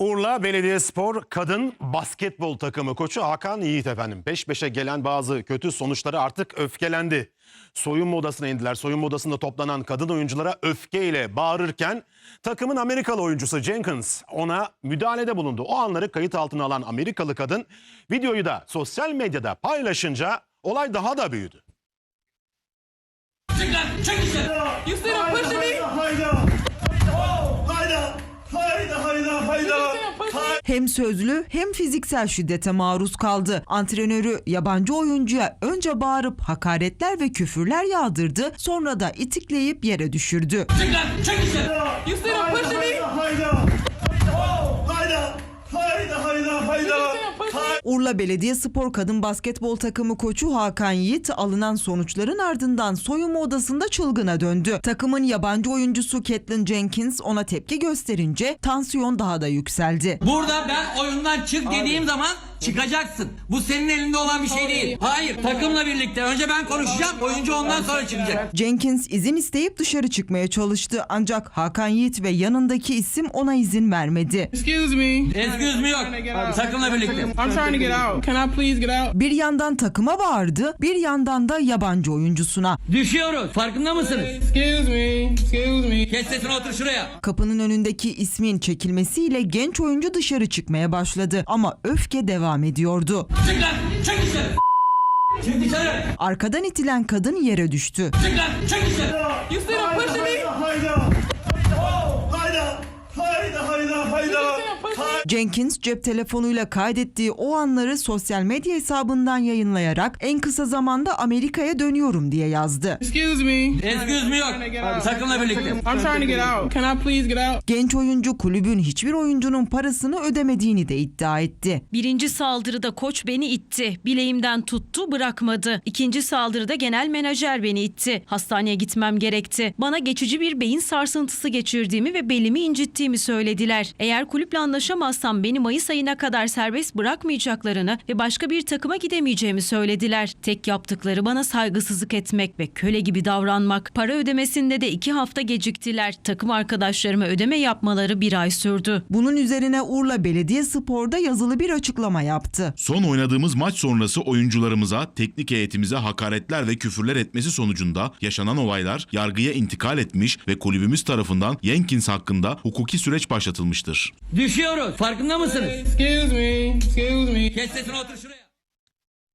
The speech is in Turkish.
Urla Belediyespor kadın basketbol takımı koçu Hakan Yiğit efendim. Peş peşe gelen bazı kötü sonuçları artık öfkelendi. Soyunma odasına indiler. Soyunma odasında toplanan kadın oyunculara öfkeyle bağırırken takımın Amerikalı oyuncusu Jenkins ona müdahalede bulundu. O anları kayıt altına alan Amerikalı kadın videoyu da sosyal medyada paylaşınca olay daha da büyüdü. Çık lan, çık işte. You still don't pushing me? Hayda! Hayda! Hayda! Hayda! Hayda! Hem sözlü hem fiziksel şiddete maruz kaldı. Antrenörü yabancı oyuncuya önce bağırıp hakaretler ve küfürler yağdırdı, sonra da itikleyip yere düşürdü. Çık lan, çık işte. You still don't pushing me? Hayda! Hayda! Hayda! Hayda! Urla Belediyespor kadın basketbol takımı koçu Hakan Yiğit alınan sonuçların ardından soyunma odasında çılgına döndü. Takımın yabancı oyuncusu Caitlin Jenkins ona tepki gösterince tansiyon daha da yükseldi. Burada ben oyundan çık dediğim zaman çıkacaksın. Bu senin elinde olan bir şey değil. Hayır, takımla birlikte. Önce ben konuşacağım, oyuncu ondan sonra çıkacak. Jenkins izin isteyip dışarı çıkmaya çalıştı ancak Hakan Yiğit ve yanındaki isim ona izin vermedi. Excuse me. Excuse me yok. Takımla birlikte. I'm trying to get out. Can I please get out? Bir yandan takıma bağırdı, bir yandan da yabancı oyuncusuna. Düşüyoruz. Farkında mısınız? Excuse me. Excuse me. Kes sesini otur şuraya. Kapının önündeki ismin çekilmesiyle genç oyuncu dışarı çıkmaya başladı ama öfke devam ediyordu. Çık lan, çık dışarı. Çık dışarı. Arkadan itilen kadın yere düştü. Çık lan, çık dışarı. You still don't pushing me? Hayda! Hayda! Hayda! Hayda! Hayda! Jenkins cep telefonuyla kaydettiği o anları sosyal medya hesabından yayınlayarak en kısa zamanda Amerika'ya dönüyorum diye yazdı. Excuse me. Excuse me yok. Takımla birlikte. I'm trying to get out. Can I please get out? Genç oyuncu kulübün hiçbir oyuncunun parasını ödemediğini de iddia etti. Birinci saldırıda koç beni itti. Bileğimden tuttu bırakmadı. İkinci saldırıda genel menajer beni itti. Hastaneye gitmem gerekti. Bana geçici bir beyin sarsıntısı geçirdiğimi ve belimi incittiğimi söylediler. Eğer kulüple anlaşamazsam beni Mayıs ayına kadar serbest bırakmayacaklarını ve başka bir takıma gidemeyeceğimi söylediler. Tek yaptıkları bana saygısızlık etmek ve köle gibi davranmak. Para ödemesinde de iki hafta geciktiler. Takım arkadaşlarıma ödeme yapmaları bir ay sürdü. Bunun üzerine Urla Belediyespor'da yazılı bir açıklama yaptı. Son oynadığımız maç sonrası oyuncularımıza, teknik heyetimize hakaretler ve küfürler etmesi sonucunda yaşanan olaylar yargıya intikal etmiş ve kulübümüz tarafından Jenkins hakkında hukuki süreç başlatılmıştır. Farkında mısınız? Excuse me. Excuse me. Kes sesini otur şuraya.